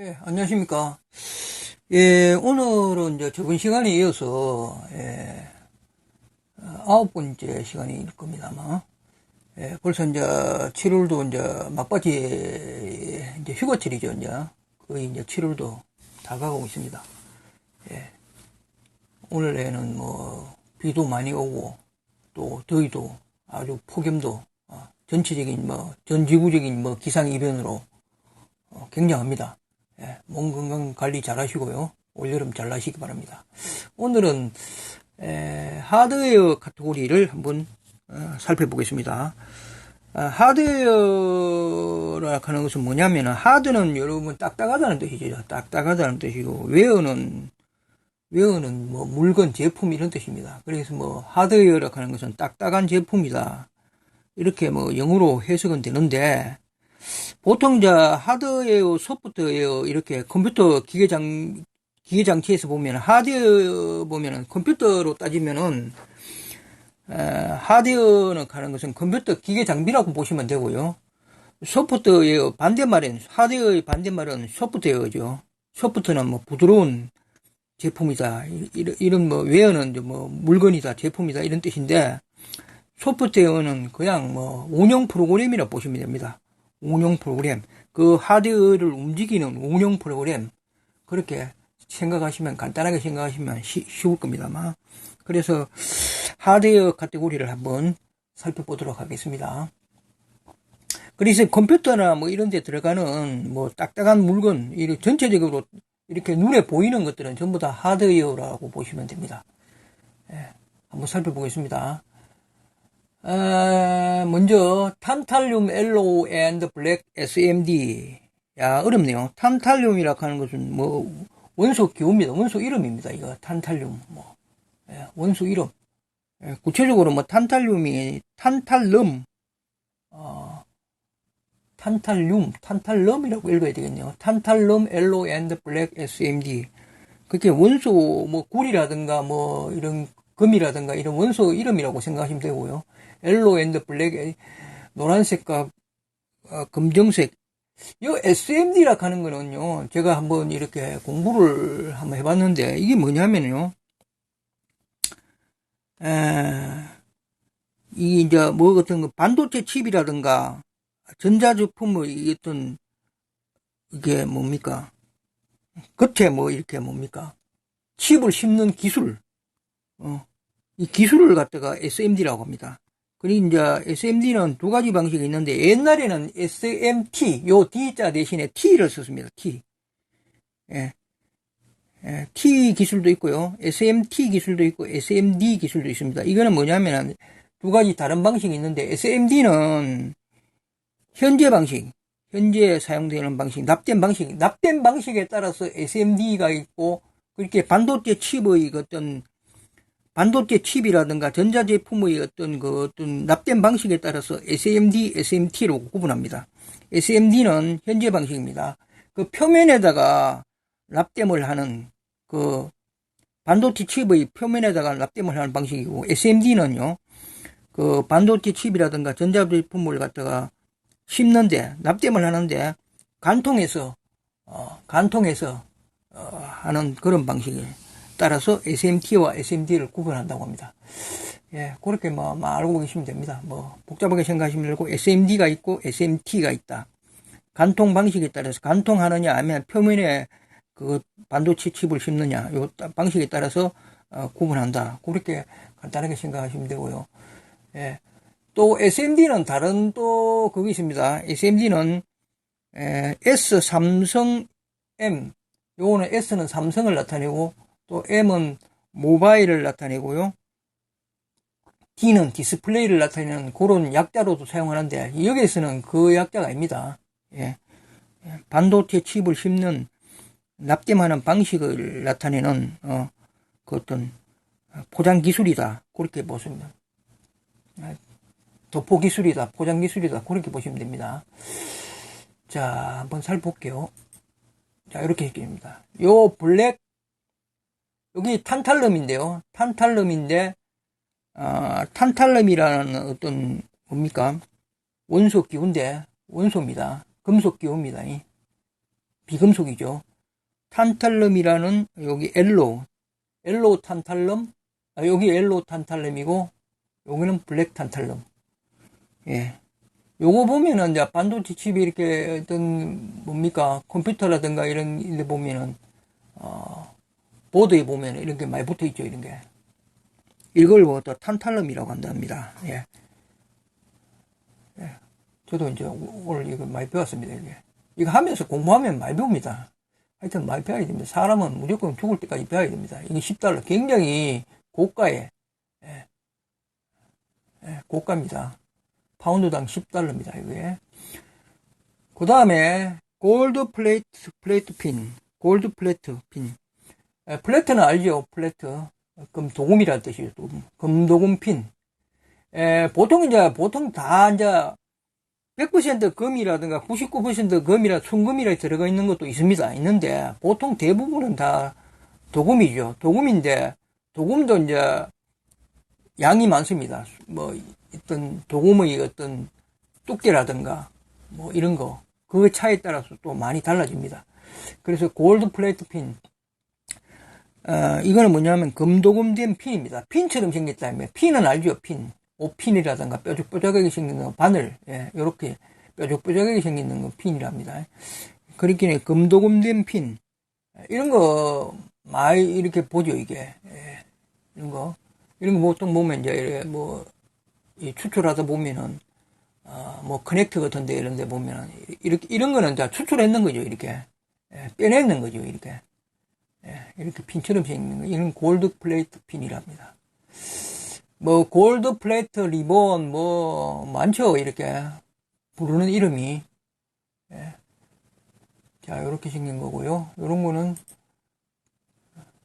예, 안녕하십니까. 예, 오늘은 이제 저번 시간에 이어서, 예, 어, 아홉 번째 시간일 겁니다, 아마. 예, 벌써 이제 7월도 이제 막바지 이제 휴가철이죠, 이제. 거의 이제 7월도 다 가고 있습니다. 예. 오늘에는 뭐, 비도 많이 오고, 또 더위도 아주 폭염도, 어, 전체적인 뭐, 전 지구적인 뭐 기상이변으로 어, 굉장합니다. 예, 몸 건강 관리 잘 하시고요. 올여름 잘 나시기 바랍니다. 오늘은 에, 하드웨어 카테고리를 한번 어, 살펴보겠습니다. 아, 하드웨어라 하는 것은 뭐냐면 하드는 여러분 딱딱하다는 뜻이죠. 딱딱하다는 뜻이고 웨어는 웨어는 뭐 물건 제품 이런 뜻입니다. 그래서 뭐 하드웨어라 하는 것은 딱딱한 제품이다. 이렇게 뭐 영어로 해석은 되는데 보통 이제 하드웨어, 소프트웨어 이렇게 컴퓨터 기계 장 기계 장치에서 보면 하드웨어 보면은 컴퓨터로 따지면은 에, 하드웨어는 가는 것은 컴퓨터 기계 장비라고 보시면 되고요. 소프트웨어 반대말은 하드웨어의 반대말은 소프트웨어죠. 소프트는 뭐 부드러운 제품이다. 이런, 이런 뭐 웨어는 뭐 물건이다, 제품이다 이런 뜻인데 소프트웨어는 그냥 뭐 운영 프로그램이라 고 보시면 됩니다. 운영 프로그램, 그 하드웨어를 움직이는 운영 프로그램, 그렇게 생각하시면, 간단하게 생각하시면 쉬, 쉬울 겁니다만. 그래서 하드웨어 카테고리를 한번 살펴보도록 하겠습니다. 그래서 컴퓨터나 뭐 이런 데 들어가는 뭐 딱딱한 물건, 이 전체적으로 이렇게 눈에 보이는 것들은 전부 다 하드웨어라고 보시면 됩니다. 예, 한번 살펴보겠습니다. 아, 먼저 탄탈륨 엘로우 앤드 블랙 SMD 야 어렵네요. 탄탈륨이라 하는 것은 뭐 원소 기호입니다. 원소 이름입니다. 이거 탄탈륨 뭐 예, 원소 이름. 예, 구체적으로 뭐 탄탈륨이 탄탈름 어, 탄탈륨 탄탈럼이라고 읽어야 되겠네요. 탄탈름 엘로우 앤드 블랙 SMD 그게 원소 뭐 구리라든가 뭐 이런 금이라든가 이런 원소 이름이라고 생각하시면 되고요. 엘로 앤드 블랙 노란색과 어, 검정색. 이 SMD라 하는 거는요 제가 한번 이렇게 공부를 한번 해봤는데 이게 뭐냐면요. 에, 이 이제 뭐 같은 거 반도체 칩이라든가 전자제품의 어떤 이게 뭡니까? 겉에 뭐 이렇게 뭡니까? 칩을 심는 기술. 어, 이 기술을 갖다가 SMD라고 합니다. 그리고 이제 SMD는 두 가지 방식이 있는데 옛날에는 SMT 요 D자 대신에 T를 썼습니다. T. 예. 예, T 기술도 있고요. SMT 기술도 있고 SMD 기술도 있습니다. 이거는 뭐냐면 두 가지 다른 방식이 있는데 SMD는 현재 방식, 현재 사용되는 방식, 납땜 방식, 납땜 방식에 따라서 SMD가 있고 그렇게 반도체 칩의 어떤 반도체 칩이라든가 전자제품의 어떤 그 어떤 납땜 방식에 따라서 SMD, SMT로 구분합니다. SMD는 현재 방식입니다. 그 표면에다가 납땜을 하는 그 반도체 칩의 표면에다가 납땜을 하는 방식이고 SMD는요. 그 반도체 칩이라든가 전자제품을 갖다가 심는데 납땜을 하는데 간통해서 어, 간통해서 어, 하는 그런 방식이에요. 따라서 SMT와 SMD를 구분한다고 합니다. 예, 그렇게 뭐, 뭐 알고 계시면 됩니다. 뭐 복잡하게 생각하시면 되고 SMD가 있고 SMT가 있다. 간통 방식에 따라서 간통하느냐 아니면 표면에 그 반도체 칩을 심느냐 요 방식에 따라서 어, 구분한다. 그렇게 간단하게 생각하시면 되고요. 예. 또 SMD는 다른 또 그게 있습니다. SMD는 에, S 삼성 M 요거는 S는 삼성을 나타내고 또 M은 모바일을 나타내고요. D는 디스플레이를 나타내는 그런 약자로도 사용하는데 여기에서는 그 약자가 아닙니다. 예. 반도체 칩을 심는 납땜하는 방식을 나타내는 어, 그 어떤 포장 기술이다 그렇게 보시면 도포 기술이다 포장 기술이다 그렇게 보시면 됩니다. 자 한번 살펴볼게요. 자 이렇게 얘기합니다. 요 블랙 여기 탄탈름인데요. 탄탈름인데 어, 탄탈름이라는 어떤 뭡니까 원소 기호인데 원소입니다. 금속 기호입니다. 비금속이죠. 탄탈lum이라는 여기 엘로, 엘로 탄탈lum, 아, 여기 엘로 탄탈lum이고 여기는 블랙 탄탈lum. 예. 요거 보면은 이제 반도체 칩이 이렇게 어떤 뭡니까 컴퓨터라든가 이런 데 보면은 어, 보드에 보면 이런 게 많이 붙어 있죠 이런 게 이걸 뭐 또 탄탈lum이라고 한답니다. 예. 예. 저도 이제 오늘 이거 많이 배웠습니다 이게 이거 하면서 공부하면 많이 배웁니다. 하여튼 많이 배워야 됩니다. 사람은 무조건 죽을 때까지 배워야 됩니다. 이게 10달러 굉장히 고가의 예. 예, 고가입니다. 파운드당 10달러입니다. 이게. 그 다음에 골드 플레이트 플레이트 핀, 골드 플레이트 핀. 에, 플레이트는 알죠? 플레이트. 금 도금이라는 뜻이죠. 도금. 금도금 핀. 에, 보통 이제 보통 다 이제 100% 금이라든가 99% 금이라 순금이라 들어가 있는 것도 있습니다. 있는데 보통 대부분은 다 도금이죠. 도금인데 도금도 이제 양이 많습니다. 뭐 어떤 도금의 어떤 두께라든가 뭐 이런 거 그 차에 따라서 또 많이 달라집니다. 그래서 골드 플레이트 핀 어, 이거는 뭐냐면 금도금된 핀입니다. 핀처럼 생겼다면 핀은 알죠? 핀. 오핀이라든가 뾰족뾰족하게 생긴 거 바늘. 예, 이렇게 뾰족뾰족하게 생기는 거 핀이랍니다. 그렇기에 금도금된 핀. 이런 거 많이 이렇게 보죠 이게. 예, 이런 거. 이런 거 보통 보면 이제 뭐 추출하다 보면은 어, 뭐 커넥터 같은 데 이런 데 보면은 이렇게 이런 거는 다 추출했는 거죠 이렇게. 예, 빼내는 거죠 이렇게. 예, 이렇게 핀처럼 생긴 거 이런 골드 플레이트 핀이랍니다. 뭐 골드 플레이트 리본 뭐 많죠 이렇게 부르는 이름이 예. 자 이렇게 생긴 거고요. 이런 거는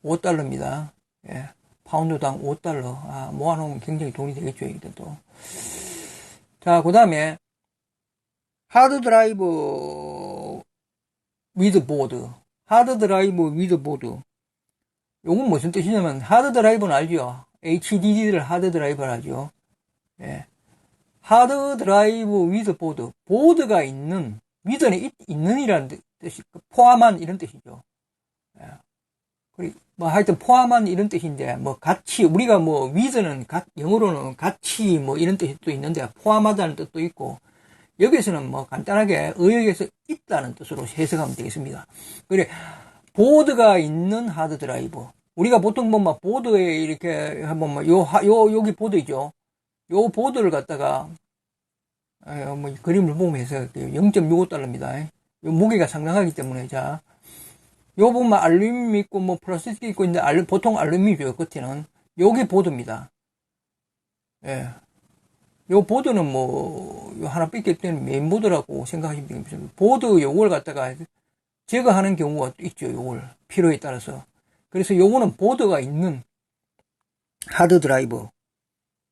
5달러입니다. 예. 파운드당 5달러. 아, 모아놓으면 굉장히 돈이 되겠죠, 이게 또. 자, 그 다음에, 하드 드라이브 위드 보드. 하드 드라이브 위드 보드. 요건 무슨 뜻이냐면, 하드 드라이브는 알죠? HDD를 하드 드라이브를 하죠. 예. 하드 드라이브 위드 보드. 보드가 있는, 위드는 있, 있는이라는 뜻이, 포함한 이런 뜻이죠. 예. 뭐 하여튼 포함한 이런 뜻인데 뭐 같이 우리가 뭐 위드는 영어로는 같이 뭐 이런 뜻도 있는데 포함하다는 뜻도 있고 여기서는 뭐 간단하게 의역에서 있다는 뜻으로 해석하면 되겠습니다. 그래 보드가 있는 하드 드라이브 우리가 보통 보면 보드에 이렇게 한번 뭐요 요 여기 보드죠. 요 보드를 갖다가 뭐 그림을 보면 해석할게요. 0.65달러입니다. 요 무게가 상당하기 때문에 자요 보면 알루미늄 있고 뭐 플라스틱 있고 있는데 알루, 보통 알루미늄이죠 끝에는 여기 보드입니다. 예. 요 보드는 뭐 하나 삐낄 때는 메인보드라고 생각하시면 되겠습니다. 보드 요걸 갖다가 제거하는 경우가 있죠. 요걸 필요에 따라서. 그래서 요거는 보드가 있는 하드 드라이브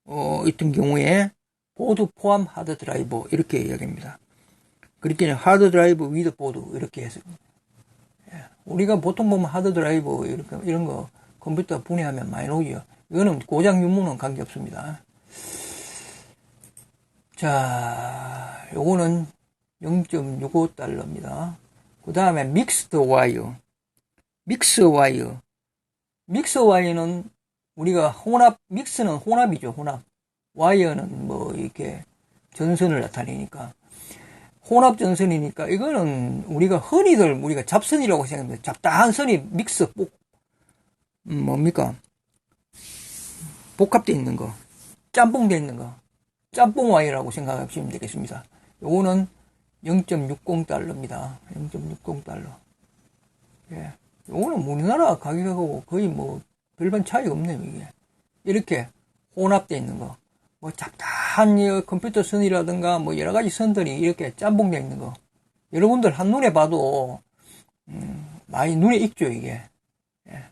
어, 있던 경우에 보드 포함 하드 드라이브 이렇게 이야기합니다. 그렇게 하드 드라이브 위드 보드 이렇게 해서 우리가 보통 보면 하드 드라이브 이런 거 컴퓨터 분해하면 많이 나오죠. 이거는 고장 유무는 관계 없습니다. 자, 요거는 0.65달러입니다. 그 다음에 믹스드 와이어. 믹스 와이어. 믹스 와이어는 우리가 혼합, 믹스는 혼합이죠, 혼합. 와이어는 뭐 이렇게 전선을 나타내니까. 혼합 전선이니까 이거는 우리가 흔히들 우리가 잡선이라고 생각합니다. 잡다한 선이 믹스 복 음, 뭡니까? 복합되어 있는 거, 짬뽕되어 있는 거, 짬뽕 와이라고 생각하시면 되겠습니다. 요거는 0.60달러입니다. 0.60달러. 예. 요거는 우리나라 가격하고 거의 뭐 별반 차이가 없네요, 이게. 이렇게 혼합되어 있는 거. 뭐 잡다한 컴퓨터 선이라든가 뭐 여러 가지 선들이 이렇게 짬뽕되어 있는 거. 여러분들 한눈에 봐도, 음, 많이 눈에 익죠, 이게. 예.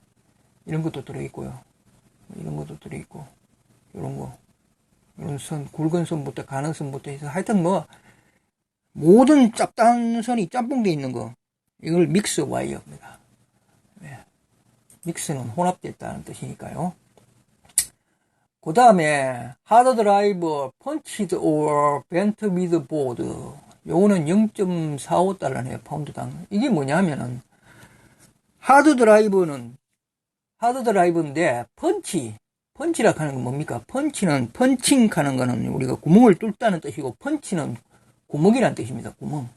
이런 것도 들어있고요. 이런 것도 들어있고, 이런 거. 선, 굵은 선부터 가는 선부터 해서 하여튼 뭐, 모든 짭단 선이 짬뽕되어 있는 거. 이걸 믹스 와이어입니다. 예. 믹스는 혼합됐다는 뜻이니까요. 그 다음에 하드 드라이브 펀치드 or bent with board 요거는 0.45달러네요, 파운드당. 이게 뭐냐면은, 하드 드라이브는, 하드 드라이브인데, 펀치, 펀치라 하는 건 뭡니까? 펀치는, 펀칭 하는 거는 우리가 구멍을 뚫다는 뜻이고, 펀치는 구멍이란 뜻입니다, 구멍.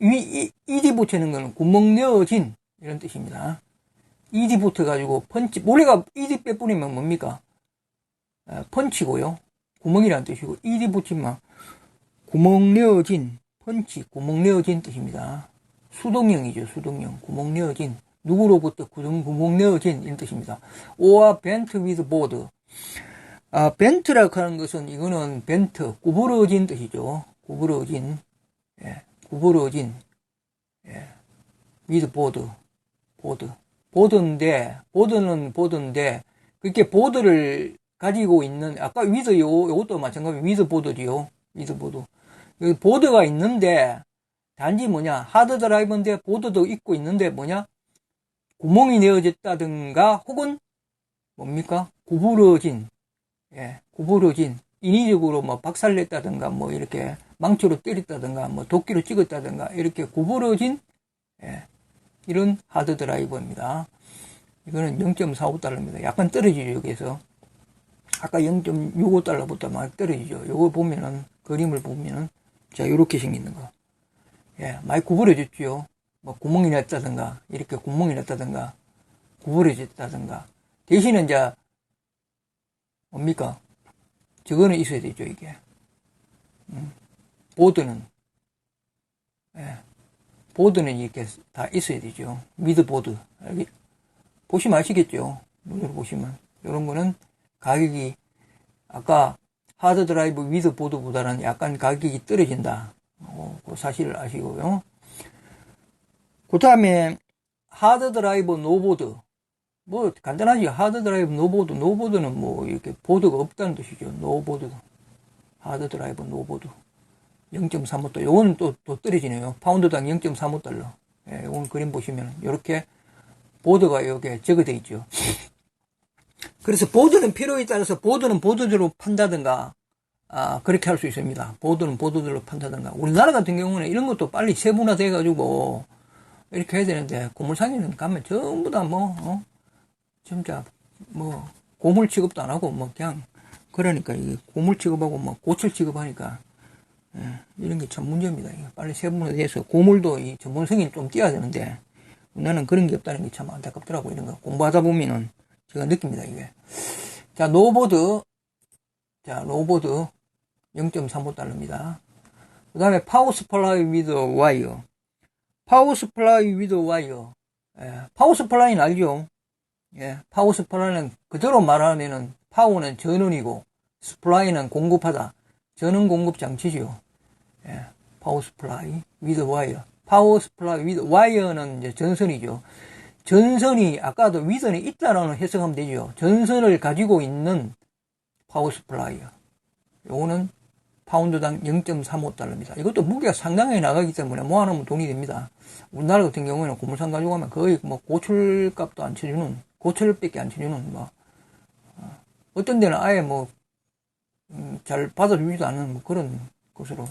위, 이, 이디 붙이는 거는 구멍 내어진, 이런 뜻입니다. 이디 붙어 가지고, 펀치, 우리가 이디 빼뿌리면 뭡니까? 아, 펀치고요. 구멍이란 뜻이고, 이디 붙이면 구멍 내어진, 펀치, 구멍 내어진 뜻입니다. 수동형이죠, 수동형. 구멍 내어진. 누구로부터 구멍, 내어진, 이런 뜻입니다. 오와 벤트 위드 보드. 아, 벤트라고 하는 것은, 이거는 벤트, 구부러진 뜻이죠. 구부러진, 예, 구부러진, 예, 위드 보드, 보드. 보드인데, 보드는 보드인데, 그렇게 보드를 가지고 있는, 아까 위드 요, 요것도 마찬가지, 위드 보드지요. 위드 보드. 보드가 있는데 단지 뭐냐 하드 드라이브인데 보드도 있고 있는데 뭐냐 구멍이 내어졌다든가 혹은 뭡니까 구부러진 예 구부러진 인위적으로 뭐 박살냈다든가 뭐 이렇게 망치로 때렸다든가 뭐 도끼로 찍었다든가 이렇게 구부러진 예 이런 하드 드라이버입니다. 이거는 0.45달러입니다. 약간 떨어지죠 여기에서 아까 0.65달러부터 막 떨어지죠. 요거 보면은 그림을 보면은 자, 요렇게 생기는 거. 예, 많이 구부러졌죠. 뭐, 구멍이 났다든가, 이렇게 구멍이 났다든가, 구부러졌다든가. 대신에 이제, 뭡니까? 저거는 있어야 되죠, 이게. 음, 보드는, 예, 보드는 이렇게 다 있어야 되죠. 미드보드. 여기, 보시면 아시겠죠? 눈으로 보시면. 이런 거는 가격이, 아까 하드 드라이브 위드 보드보다는 약간 가격이 떨어진다. 어, 그 사실을 아시고요. 그 다음에 하드 드라이브 노보드. 뭐 간단하지. 하드 드라이브 노보드. 노보드는 뭐 이렇게 보드가 없다는 뜻이죠. 노보드. 하드 드라이브 노보드. 0.35달러. 요거는 또, 또 떨어지네요. 파운드당 0.35달러. 예, 요건 그림 보시면 이렇게 보드가 여기에 적어져 있죠. 그래서 보드는 필요에 따라서 보드는 보드대로 판다든가 아, 그렇게 할 수 있습니다. 보드는 보드대로 판다든가. 우리나라 같은 경우는 이런 것도 빨리 세분화돼 가지고 이렇게 해야 되는데 고물상에는 가면 전부 다 뭐, 어? 진짜 뭐 고물 취급도 안 하고 뭐 그냥 그러니까 이 고물 취급하고 뭐 고철 취급하니까 예, 이런 게 참 문제입니다. 빨리 세분화돼서 고물도 이 전문성이 좀 띄어야 되는데 나는 그런 게 없다는 게 참 안타깝더라고 이런 거 공부하다 보면은 제가 느낍니다, 이게. 자, 노보드. 자, 노보드. 0.35달러입니다. 그 다음에 파워 스플라이 위드 와이어. 파워 스플라이 위드 와이어. 예, 파워 스플라이는 알죠? 예, 파워 스플라이는 그대로 말하면은 파워는 전원이고 스플라이는 공급하다. 전원 공급 장치죠. 예, 파워 스플라이 위드 와이어. 파워 스플라이 위드 와이어는 이제 전선이죠. 전선이 아까도 위선이 있다라는 해석하면 되죠. 전선을 가지고 있는 파워 스플라이어. 요거는 파운드당 0.35달러입니다. 이것도 무게가 상당히 나가기 때문에 모아놓으면 돈이 됩니다. 우리나라 같은 경우에는 고물상 가지고 가면 거의 뭐 고철값도 안 쳐주는, 고철밖에 안 쳐주는, 뭐, 어, 어떤 데는 아예 뭐, 음, 잘 받아주지도 않는 뭐 그런 것으로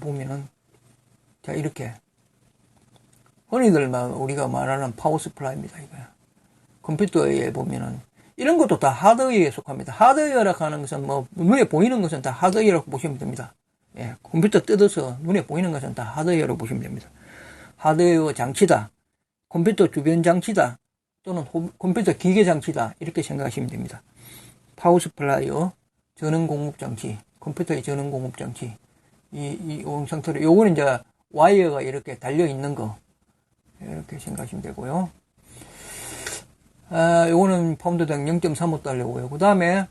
보면은, 자, 이렇게 흔히들 우리가 말하는 파워 스플라이입니다. 이거 컴퓨터에 보면은 이런 것도 다 하드웨어에 속합니다. 하드웨어라고 하는 것은 뭐 눈에 보이는 것은 다 하드웨어라고 보시면 됩니다. 예, 컴퓨터 뜯어서 눈에 보이는 것은 다 하드웨어로 보시면 됩니다. 하드웨어 장치다, 컴퓨터 주변 장치다, 또는 컴퓨터 기계 장치다 이렇게 생각하시면 됩니다. 파워 스플라이어, 전원 공급 장치, 컴퓨터의 전원 공급 장치 이, 이 상태로 요거는 이제 와이어가 이렇게 달려 있는 거 이렇게 생각하시면 되고요. 아, 요거는 파운드당 0.35달러고요. 그 다음에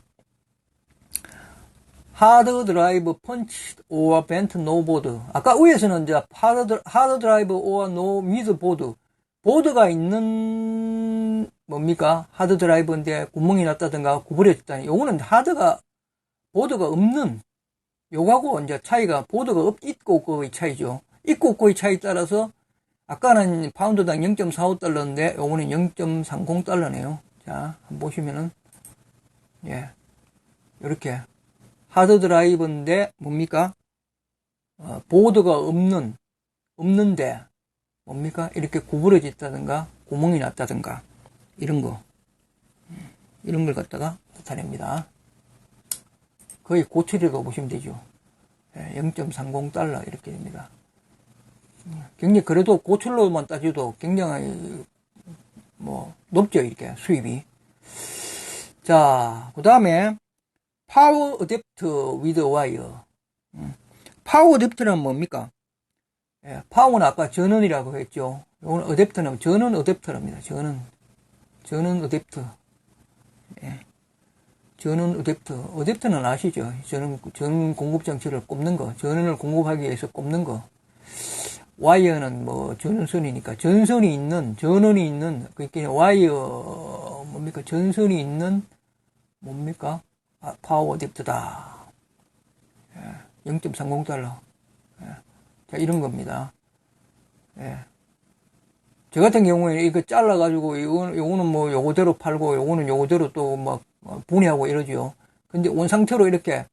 하드 드라이브 펀치 오어 벤트 노 보드. 아까 위에서는 이제 하드, 하드 드라이브 오어 노 미드 보드. 보드가 있는 뭡니까? 하드 드라이브인데 구멍이 났다든가 구부려졌다니. 요거는 하드가 보드가 없는 요거하고 이제 차이가 보드가 없 있고 없고의 차이죠. 있고 없고의 차이 따라서 아까는 파운드당 0.45달러인데 요거는 0.30달러네요. 자, 한번 보시면은 예. 이렇게 하드 드라이브인데 뭡니까? 어, 보드가 없는 없는데 뭡니까 이렇게 구부러졌다든가 구멍이 났다든가 이런 거 음, 이런 걸 갖다가 나타냅니다. 거의 고철이라고 보시면 되죠. 0.30 달러 이렇게 됩니다. 굉장히 그래도 고철로만 따져도 굉장히 뭐 높죠 이렇게 수입이. 자, 그 다음에 파워 어댑터 위드 와이어. 파워 어댑터는 뭡니까? 예, 파워는 아까 전원이라고 했죠. 이건 어댑터는 전원 어댑터랍니다. 전원. 전원 어댑터. 예. 전원 어댑터. 어댑터는 아시죠? 전원, 전 공급 장치를 꼽는 거. 전원을 공급하기 위해서 꼽는 거. 와이어는 뭐 전선이니까 전선이 있는, 전원이 있는, 그게 와이어, 뭡니까? 전선이 있는, 뭡니까? 아, 파워. 예. 0.30달러. 예. 자, 이런 겁니다. 예. 저 같은 경우에는 이거 잘라가지고, 요거는, 요거는 뭐, 요거대로 팔고, 요거는 요거대로 또 막, 어, 분해하고 이러죠. 근데 온 상태로 이렇게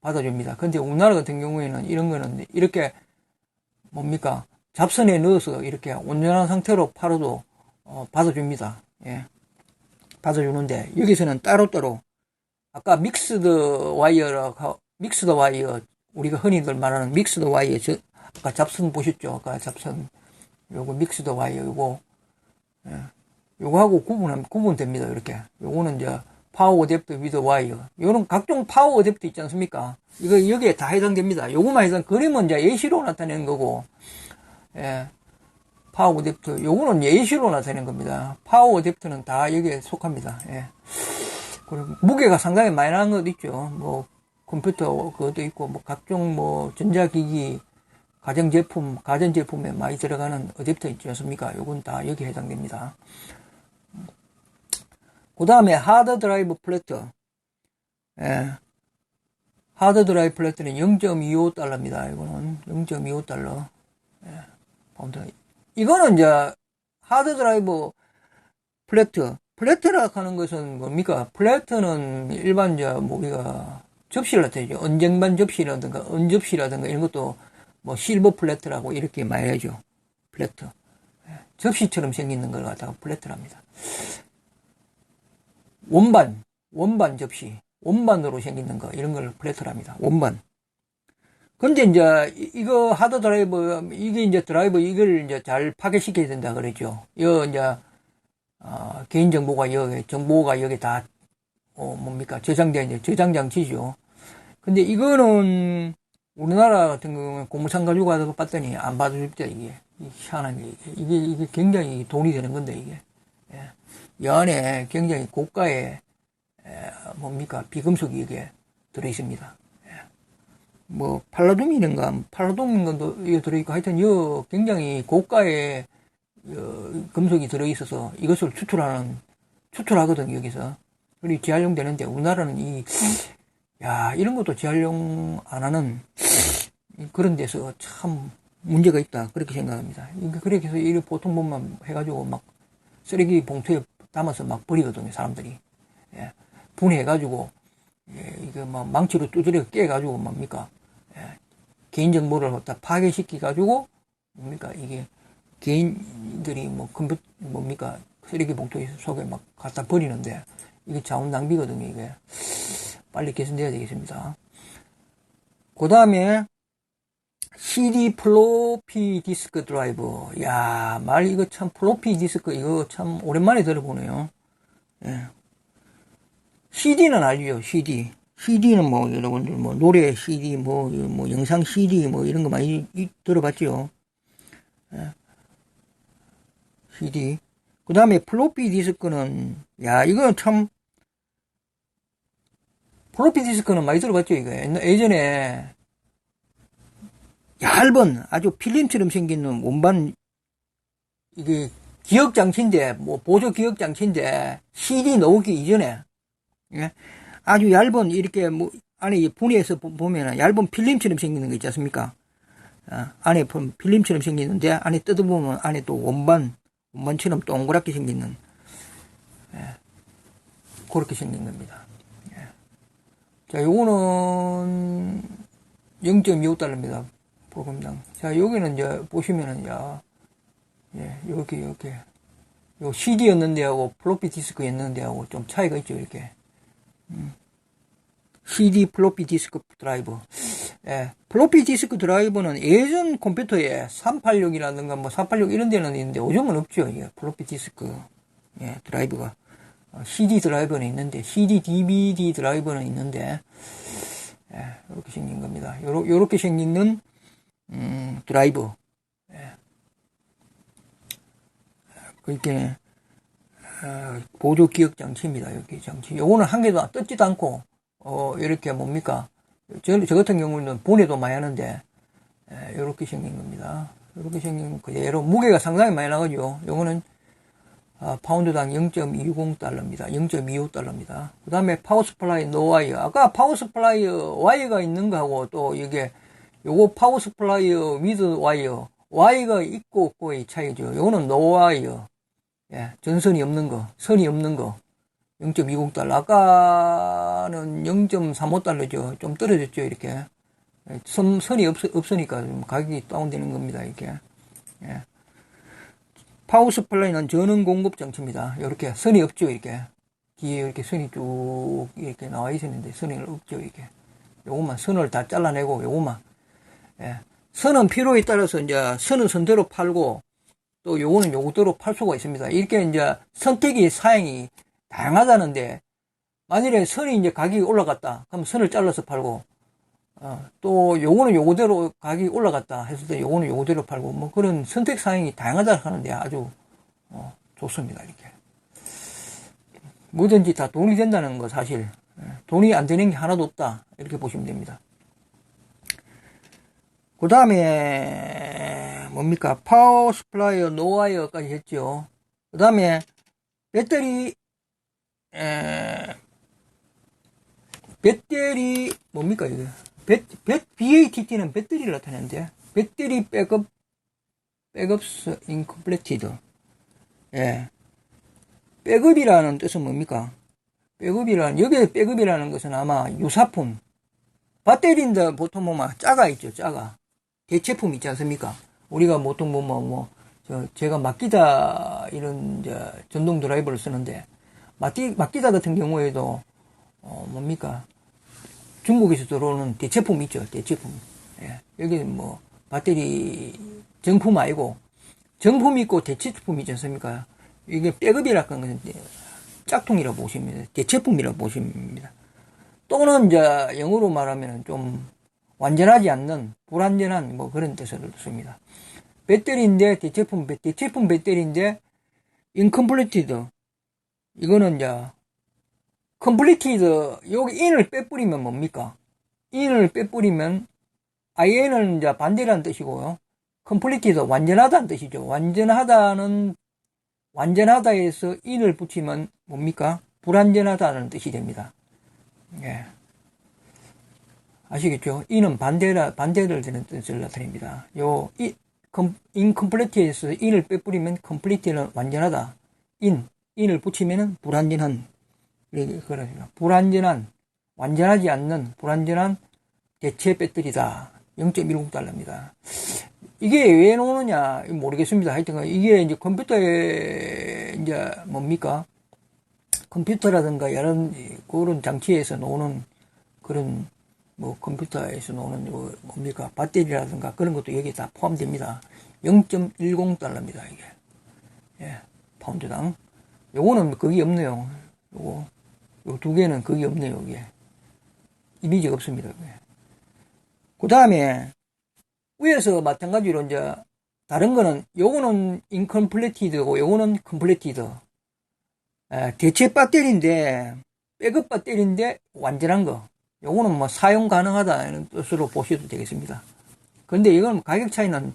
받아줍니다. 근데 우리나라 같은 경우에는 이런 거는 이렇게, 뭡니까? 잡선에 넣어서 이렇게 온전한 상태로 팔아도, 어, 받아줍니다. 예. 받아주는데, 여기서는 따로따로, 아까 믹스드 와이어라고, 믹스드 와이어, 우리가 흔히들 말하는 믹스드 와이어, 저, 아까 잡선 보셨죠? 아까 잡선. 요거 믹스드 와이어, 요거. 예. 요거하고 구분, 구분됩니다. 이렇게. 요거는 이제 파워 어댑터 위드 와이어. 요런 각종 파워 어댑터 있지 않습니까? 이거 여기에 다 해당됩니다. 요거만 해당, 그림은 이제 예시로 나타내는 거고, 예. 파워 어댑터. 요거는 예시로 나타내는 겁니다. 파워 어댑터는 다 여기에 속합니다. 예. 그리고 무게가 상당히 많이 나는 것도 있죠. 뭐, 컴퓨터 그것도 있고, 뭐, 각종 뭐, 전자기기, 가정제품, 가전제품에 많이 들어가는 어댑터 있지 않습니까? 요건 다 여기 해당됩니다. 그 다음에 하드 드라이브 플래트. 예. 하드 드라이브 플래트는 0.25달러입니다. 이거는 0.25달러. 예. 이거는 이제 하드 드라이브 플래트. 플래트라 하는 것은 뭡니까? 플래트는 일반 이제 뭐 우리가 접시를 나타내죠. 언쟁반 접시라든가 언접시라든가 이런 것도 뭐 실버 플래트라고 이렇게 말해야죠. 플래트. 예. 접시처럼 생기는 걸 갖다가 플래트랍니다. 원반, 원반 접시, 원반으로 생기는 거, 이런 걸 플래트랍니다. 원반. 근데 이제, 이거 하드 드라이브, 이게 이제 드라이브, 이걸 이제 잘 파괴시켜야 된다 그랬죠. 이거 이제, 어, 개인정보가 여기, 정보가 여기 다, 어, 뭡니까, 저장된 이제 저장 장치죠. 근데 이거는, 우리나라 같은 경우는 공무상 가지고 가서 봤더니 안 받아줍니다, 이게. 희한한 게, 이게, 이게 굉장히 돈이 되는 건데, 이게. 예. 이 안에 굉장히 고가의 뭡니까 비금속이 이게 들어 있습니다. 예. 뭐 팔라듐이는가 팔라듐인 건도 이게 들어 있고 하여튼 이 굉장히 고가의 어, 금속이 들어 있어서 이것을 추출하는 추출하거든 여기서 그리고 재활용 되는데 우리나라는 이 야, 이런 것도 재활용 안 하는 그런 데서 참 문제가 있다. 그렇게 생각합니다. 그렇게 해서 이 보통 몸만 해가지고 막 쓰레기 봉투에 담아서 막 버리거든요, 사람들이. 예. 분해해가지고, 예, 이거 막 망치로 두드려 깨가지고 뭡니까? 예. 개인정보를 갖다 파괴시켜가지고, 뭡니까? 이게 개인들이 뭐 컴퓨터, 뭡니까? 쓰레기 봉투 속에 막 갖다 버리는데, 이게 자원 낭비거든요, 이게. 빨리 개선돼야 되겠습니다. 그 다음에, CD 플로피 디스크 드라이브. 야, 말 이거 참 플로피 디스크 이거 참 오랜만에 들어보네요. 예. CD는 알죠, CD. CD는 뭐 여러분들 뭐 노래 CD 뭐, 뭐 영상 CD 뭐 이런 거 많이 들어봤죠. 예. CD. 그 다음에 플로피 디스크는 야 이거 참 플로피 디스크는 많이 들어봤죠 이거 예전에 얇은 아주 필름처럼 생긴 원반 이게 기억 장치인데 뭐 보조 기억 장치인데 CD 넣기 이전에 예? 아주 얇은 이렇게 뭐 안에 분해해서 보면은 얇은 필름처럼 생기는 거 있지 않습니까? 아, 안에 필름처럼 생기는데 안에 뜯어보면 안에 또 원반 원반처럼 동그랗게 생기는 예. 그렇게 생긴 겁니다. 예. 자, 요거는 0.25달러입니다. 프로그램당. 자, 여기는 이제 보시면은, 야, 예, 이렇게, 이렇게. 요 CD였는데하고 플로피 디스크였는데하고 좀 차이가 있죠, 이렇게. 음. CD 플로피 디스크 드라이브. 예, 플로피 디스크 드라이브는 예전 컴퓨터에 386이라든가 뭐 486 이런 데는 있는데 요즘은 없죠, 이게 플로피 디스크. 예, 드라이브가. 어, CD 드라이버는 있는데, CD DVD 드라이버는 있는데, 예, 이렇게 생긴 겁니다. 요러, 요렇게 생기는, 음, 드라이브. 예. 그렇게, 어, 보조 기억 장치입니다. 여기 장치. 요거는 한 개도 뜯지도 않고, 어, 이렇게 뭡니까? 저, 저 같은 경우는 보내도 많이 하는데, 예, 요렇게 생긴 겁니다. 요렇게 생긴 그대로 무게가 상당히 많이 나가죠. 요거는 아, 파운드당 0.20달러입니다. 0.25달러입니다. 그 다음에 파워 스플라이 노와이어. 아까 파워 스플라이어 와이어가 있는 거하고 또 이게 요거 파워 스플라이어 위드 와이어. 와이어가 있고 없고의 차이죠. 요거는 노와이어. 예, 전선이 없는 거, 선이 없는 거. 0.20달러. 아까는 0.35달러죠. 좀 떨어졌죠, 이렇게. 예, 선, 선이 없, 없으니까 좀 가격이 다운되는 겁니다, 이게. 예. 파워 스플라이는 전원 공급 장치입니다. 이렇게 선이 없죠, 이렇게. 뒤에 이렇게 선이 쭉 이렇게 나와 있었는데 선이 없죠, 이렇게. 요것만 선을 다 잘라내고 요것만. 예. 선은 필요에 따라서 이제 선은 선대로 팔고 또 요거는 요거대로 팔 수가 있습니다. 이렇게 이제 선택이 사양이 다양하다는데 만일에 선이 이제 가격이 올라갔다. 그럼 선을 잘라서 팔고 어, 또 요거는 요거대로 가격이 올라갔다 했을 때 요거는 요거대로 팔고 뭐 그런 선택 사항이 다양하다 하는데 아주 어, 좋습니다 이렇게. 뭐든지 다 돈이 된다는 거 사실. 예, 돈이 안 되는 게 하나도 없다. 이렇게 보시면 됩니다. 그 다음에 뭡니까? 파워 스플라이어 노와이어까지 했죠. 그 다음에 배터리 에, 배터리 뭡니까 이게? 배, 배, BATT는 배터리를 나타내는데 배터리 백업 백업스 인컴플레티드 예. 백업이라는 뜻은 뭡니까? 백업이라는 여기에 백업이라는 것은 아마 유사품. 배터리인데 보통 뭐막 짜가 있죠 짜가. 대체품 있지 않습니까? 우리가 보통 보면 뭐 저, 제가 마키다 이런 전동 드라이버를 쓰는데 마키, 마키다 같은 경우에도 어 뭡니까 중국에서 들어오는 대체품 있죠, 대체품. 예. 여기 뭐, 배터리 정품 아니고, 정품 있고 대체품 있지 않습니까? 이게 백업이라고 하는 짝퉁이라고 보시면 됩니다. 대체품이라고 보시면 됩니다. 또는 이제 영어로 말하면 좀 완전하지 않는 불완전한 뭐 그런 뜻을 씁니다. 배터리인데 대체품, 대체품 배터리인데 incompleted 이거는 이제 컴플리티드 여기 인을 빼뿌리면 뭡니까? 인을 빼뿌리면 IN은 이제 반대라는 뜻이고요. 컴플리티드 완전하다는 뜻이죠. 완전하다는 완전하다에서 인을 붙이면 뭡니까? 불완전하다는 뜻이 됩니다. 예. 아시겠죠? 인은 반대라 반대를 되는 뜻을 나타냅니다. 요 이, 인컴플리티에서 인을 빼뿌리면 컴플리티는 완전하다. 인 인을 붙이면은 불완전한 그러니까 불완전한 완전하지 않는 불완전한 대체 배터리다. 0.10달러입니다. 이게 왜 나오느냐 모르겠습니다. 하여튼 이게 이제 컴퓨터에 이제 뭡니까 컴퓨터라든가 이런 그런 장치에서 나오는 그런 뭐 컴퓨터에서 나오는 뭐 뭡니까 배터리라든가 그런 것도 여기에 다 포함됩니다. 0.10달러입니다. 이게 예 파운드당 요거는 거기 없네요. 요거 요 두 개는 거기 없네요, 여기에. 이미지가 없습니다, 그 다음에, 위에서 마찬가지로 이제, 다른 거는, 요거는 인컴플레티드고, 요거는 컴플레티드. 대체 배터리인데, 백업 배터리인데, 완전한 거. 요거는 뭐 사용 가능하다는 뜻으로 보셔도 되겠습니다. 근데 이건 가격 차이는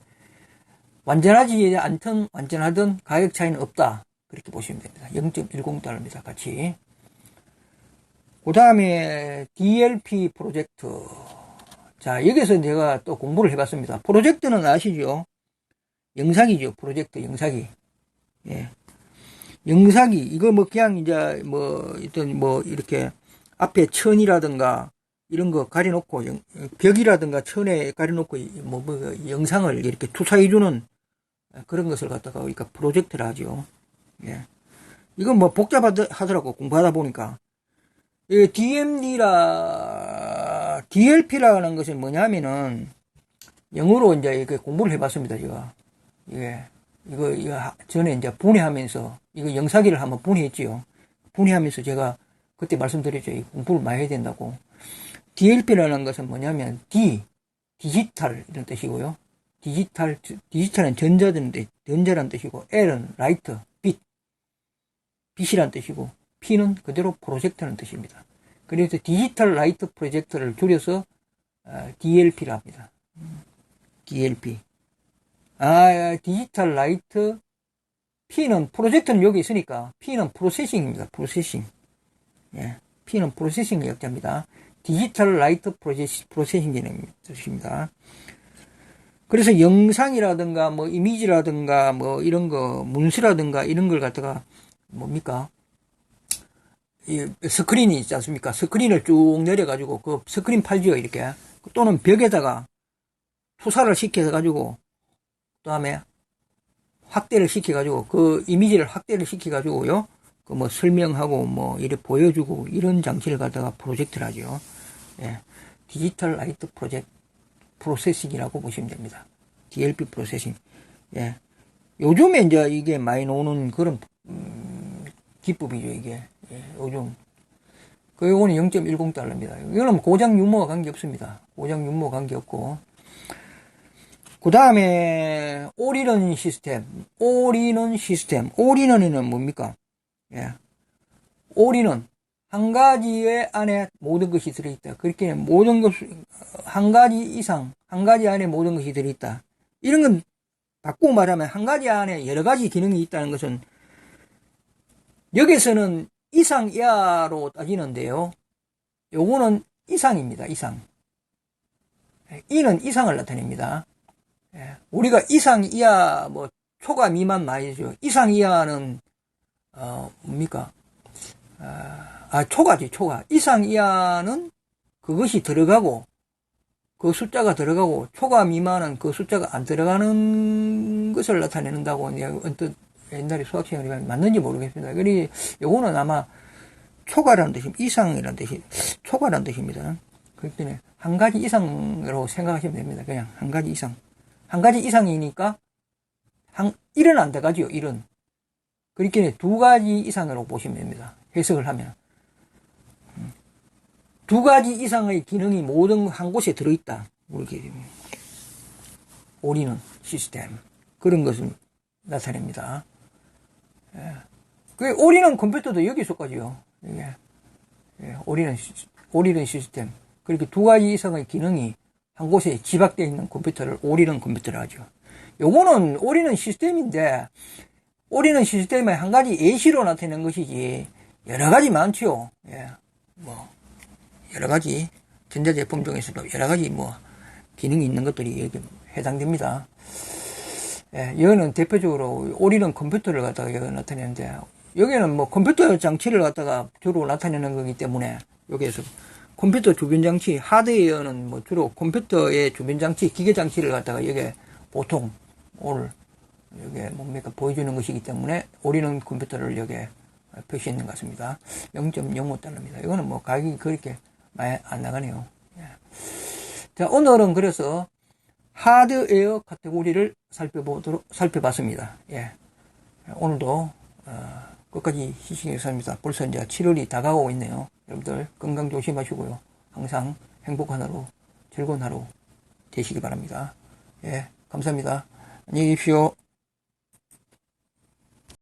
완전하지 않든 완전하든 가격 차이는 없다. 그렇게 보시면 됩니다. 0.10달러입니다. 같이. 그 다음에 DLP 프로젝트. 자, 여기서 제가 또 공부를 해봤습니다. 프로젝트는 아시죠? 영상이죠. 프로젝트 영상이. 예. 영상이, 이거 뭐 그냥 이제 뭐, 어떤 뭐 이렇게 앞에 천이라든가 이런 거 가려놓고 영- 벽이라든가 천에 가려놓고 이- 뭐, 뭐 영상을 이렇게 투사해주는 그런 것을 갖다가 우리가 프로젝트라 하죠. 예. 이건 뭐 복잡하더라고 공부하다 보니까 이 DMD라 DLP라는 것은 뭐냐면은 영어로 이제 이렇게 공부를 해봤습니다 제가 이게 이거 이거 하- 전에 이제 분해하면서 이거 영사기를 한번 분해했지요. 분해하면서 제가 그때 말씀드렸죠. 이 공부를 많이 해야 된다고. DLP라는 것은 뭐냐면 D 디지털 이런 뜻이고요. 디지털 디지털은 전자든 전자란 뜻이고 L은 라이트 빛 빛이란 뜻이고 P는 그대로 프로젝터는 뜻입니다. 그래서 디지털 라이트 프로젝터를 줄여서 어, DLP라 합니다. 음, DLP. 아, 디지털 라이트 P는 프로젝터는 여기 있으니까 P는 프로세싱입니다. 프로세싱. 예. P는 프로세싱의 약자입니다. 디지털 라이트 프로세싱, 프로세싱이라는 뜻입니다. 그래서 영상이라든가 뭐 이미지라든가 뭐 이런 거 문서라든가 이런 걸 갖다가 뭡니까? 이 스크린이 있지 않습니까? 스크린을 쭉 내려가지고 그 스크린 팔지요 이렇게 또는 벽에다가 투사를 시켜가지고 그 다음에 확대를 시켜가지고 그 이미지를 확대를 시켜가지고요 그 뭐 설명하고 뭐 이래 보여주고 이런 장치를 갖다가 프로젝트를 하죠. 예. 디지털 라이트 프로젝트 프로세싱이라고 보시면 됩니다. DLP 프로세싱. 예. 요즘에 이제 이게 많이 나오는 그런 음, 기법이죠 이게. 예, 요즘. 그 요거는 0.10 달러입니다. 이거는 고장 유무와 관계 없습니다. 고장 유무와 관계 없고. 그 다음에 올인원 시스템. 올인원 시스템. 올인원은 뭡니까? 예. 올인원. 한 가지의 안에 모든 것이 들어있다. 그렇게 모든 것, 한 가지 이상, 한 가지 안에 모든 것이 들어있다. 이런 건 바꾸고 말하면 한 가지 안에 여러 가지 기능이 있다는 것은 여기서는 이상 이하로 따지는데요. 요거는 이상입니다. 이상. 이는 이상을 나타냅니다. 예, 우리가 이상 이하 뭐 초과 미만 말이죠. 이상 이하는 어 뭡니까? 아, 아, 초과지 초과. 이상 이하는 그것이 들어가고 그 숫자가 들어가고 초과 미만은 그 숫자가 안 들어가는 것을 나타낸다고 언뜻 옛날에 수학 시간에 맞는지 모르겠습니다. 그리 요거는 아마 초과라는 뜻이 이상이라는 뜻이 초과라는 뜻입니다. 그렇기 때문에 한 가지 이상으로 생각하시면 됩니다. 그냥 한 가지 이상. 한 가지 이상이니까 한 1은 안 들어가죠. 1은. 그렇기 때문에 두 가지 이상으로 보시면 됩니다. 해석을 하면. 음. 두 가지 이상의 기능이 모든 한 곳에 들어있다. 이렇게 올인원 시스템. 그런 것을 나타냅니다. 예. 그 올인원 컴퓨터도 여기 속까지요. 이게 예, 올인원 시- 올인원 시스템. 그렇게 두 가지 이상의 기능이 한 곳에 집약되어 있는 컴퓨터를 올인원 컴퓨터라 하죠. 요거는 올인원 시스템인데 올인원 시스템의 한 가지 예시로 나타내는 것이지 여러 가지 많죠. 예, 뭐 여러 가지 전자제품 중에서도 여러 가지 뭐 기능이 있는 것들이 여기 해당됩니다. 예, 여기는 대표적으로 올인원 컴퓨터를 갖다가 여기 나타내는데 여기는 뭐 컴퓨터 장치를 갖다가 주로 나타내는 거기 때문에 여기에서 컴퓨터 주변 장치 하드웨어는 뭐 주로 컴퓨터의 주변 장치 기계 장치를 갖다가 여기 보통 오늘 여기 뭡니까 보여주는 것이기 때문에 올인원 컴퓨터를 여기 표시했는 것 같습니다. 0.05달러입니다. 이거는 뭐 가격이 그렇게 많이 안 나가네요. 예. 자 오늘은 그래서 하드웨어 카테고리를 살펴보도록 살펴봤습니다. 예. 오늘도 어, 끝까지 시청해주셨습니다. 벌써 이제 7월이 다가오고 있네요. 여러분들 건강 조심하시고요. 항상 행복한 하루, 즐거운 하루 되시기 바랍니다. 예, 감사합니다. 안녕히 계십시오.